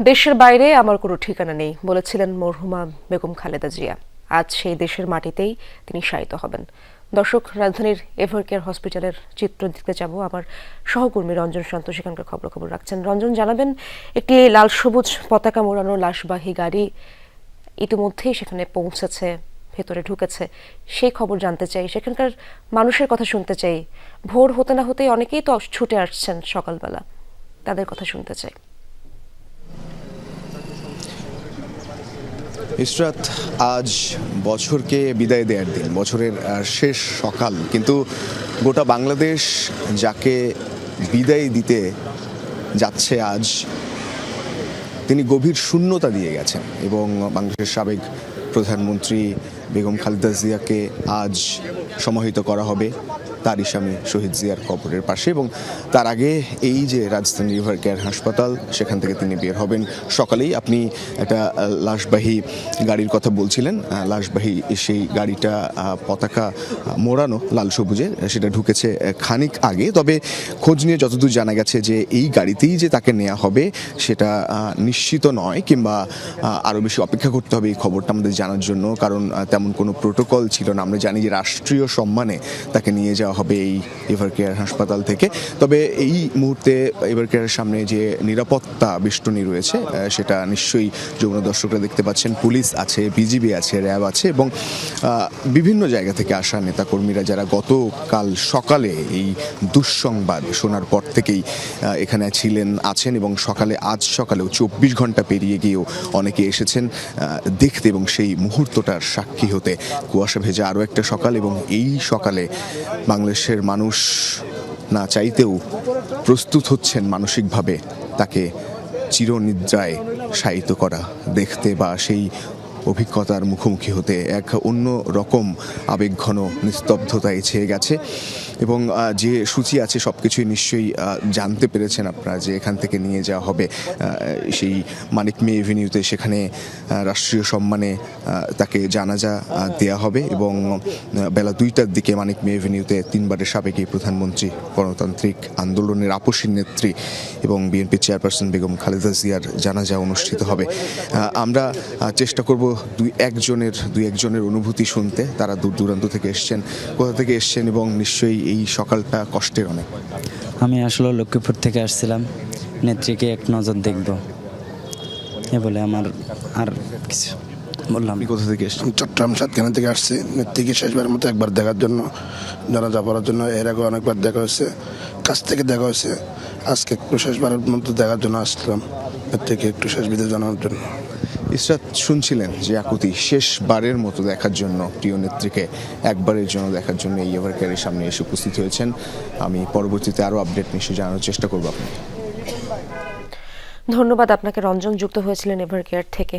দেশের বাইরে আমার কোনো ঠিকানা নেই, বলেছিলেন মরহুমা বেগম খালেদা জিয়া। আজ সেই দেশের মাটিতেই তিনি শায়িত হবেন। দর্শক, রাজধানীর এভারকেয়ার হসপিটালের চিত্র দেখতে যাব আমার সহকর্মী রঞ্জন শান্ত। সেখানকার খবর খবর রাখছেন। রঞ্জন, জানাবেন, একটি লাল সবুজ পতাকা মোড়ানো লাশবাহী গাড়ি ইতিমধ্যেই সেখানে পৌঁছেছে, ভেতরে ঢুকেছে। সেই খবর জানতে চাই, সেখানকার মানুষের কথা শুনতে চাই। ভোর হতে না হতেই অনেকেই তো ছুটে আসছেন সকালবেলা। তাদের কথা শুনতে চাই। ইসরাত আজ বছরকে বিদায় দেওয়ার দিন, বছরের শেষ সকাল। কিন্তু গোটা বাংলাদেশ যাকে বিদায় দিতে যাচ্ছে আজ, তিনি গভীর শূন্যতা দিয়ে গেছেন এবং বাংলাদেশের সাবেক প্রধানমন্ত্রী বেগম খালেদা জিয়াকে আজ সমাহিত করা হবে। তার স্বামী শহীদ জিয়ার কবরের পাশে এবং তার আগে এই যে রাজধানী রিভার কেয়ার হাসপাতাল, সেখান থেকে তিনি বের হবেন। সকালেই আপনি একটা লাশবাহী গাড়ির কথা বলছিলেন। লাশবাহী সেই গাড়িটা পতাকা মোড়ানো লাল সবুজে, সেটা ঢুকেছে খানিক আগে। তবে খোঁজ নিয়ে যতদূর জানা গেছে যে এই গাড়িতেই যে তাকে নেওয়া হবে, সেটা নিশ্চিত নয় কিংবা আরও বেশি অপেক্ষা করতে হবে এই খবরটা আমাদের জানার জন্য। কারণ তেমন কোনো প্রোটোকল ছিল না। আমরা জানি যে রাষ্ট্রীয় সম্মানে তাকে নিয়ে যাওয়া হবে এই এভার কেয়ার হাসপাতাল থেকে। তবে এই মুহূর্তে এভার কেয়ারের সামনে যে নিরাপত্তা বেষ্টনী রয়েছে সেটা নিশ্চয়ই যমুনা দর্শকরা দেখতে পাচ্ছেন। পুলিশ আছে বিজিবি আছে, র্যাব আছে এবং বিভিন্ন জায়গা থেকে আসা নেতাকর্মীরা যারা গতকাল সকালে এই দুঃসংবাদ শোনার পর থেকেই এখানে ছিলেন, আছেন এবং সকালে, আজ সকালেও চব্বিশ ঘণ্টা পেরিয়ে গিয়েও অনেকে এসেছেন দেখতে এবং সেই মুহূর্তটার সাক্ষী হতে কুয়াশা ভেজা আরও একটা সকাল এবং এই সকালে বাংলাদেশের মানুষ না চাইতেও প্রস্তুত হচ্ছেন মানসিকভাবে তাকে চিরনিদ্রায় শায়িত করা দেখতে বা সেই অভিজ্ঞতার মুখোমুখি হতে এক অন্য রকম আবেগঘন নিস্তব্ধতায় ছেয়ে গেছে। এবং যে সূচি আছে সব কিছুই নিশ্চয়ই জানতে পেরেছেন আপনারা যে এখান থেকে নিয়ে যাওয়া হবে। সেই মানিক মে এভিনিউতে সেখানে রাষ্ট্রীয় সম্মানে তাকে জানাজা দেয়া হবে এবং বেলা দুইটার দিকে মানিক মে এভিনিউতে তিনবারের সাবেক এই প্রধানমন্ত্রী গণতান্ত্রিক আন্দোলনের আপসীর নেত্রী এবং বিএনপি চেয়ারপারসন বেগম খালেদা জিয়ার জানাজা অনুষ্ঠিত হবে। আমরা চেষ্টা করব দুই একজনের দুই একজনের অনুভূতি শুনতে তারা দূর দূরান্ত থেকে এসছেন কোথা থেকে এসছেন এবং নিশ্চয়ই এই সকালটা কষ্টের অনেক। আমি আসলে লক্ষ্মীপুর থেকে আসছিলাম নেত্রীকে এক নজর দেখব এ বলে আমার আর কিছু বললাম কোথা থেকে এসছেন? আমি চট্টগ্রাম সাতখানা থেকে আসছি নেত্রীকে শেষবার মতো একবার দেখার জন্য জানাজা পড়ার জন্য এর আগে অনেকবার দেখা হয়েছে কাছ থেকে দেখা হয়েছে আজকে একটু শেষবারের মতো দেখার জন্য আসলাম নেত্রীকে একটু শেষ বিদায় জানানোর জন্য। ইসরাত শুনছিলেন যে আকুতি শেষবারের মতো দেখার জন্য প্রিয় নেত্রীকে একবারের জন্য দেখার জন্য এই এভারকেয়ারের সামনে এসে উপস্থিত হয়েছেন। আমি পরবর্তীতে আরও আপডেট নিশ্চয়ই জানানোর চেষ্টা করব আপনাকে। ধন্যবাদ, আপনাকে রঞ্জন যুক্ত হয়েছিলেন এভার কেয়ার থেকে।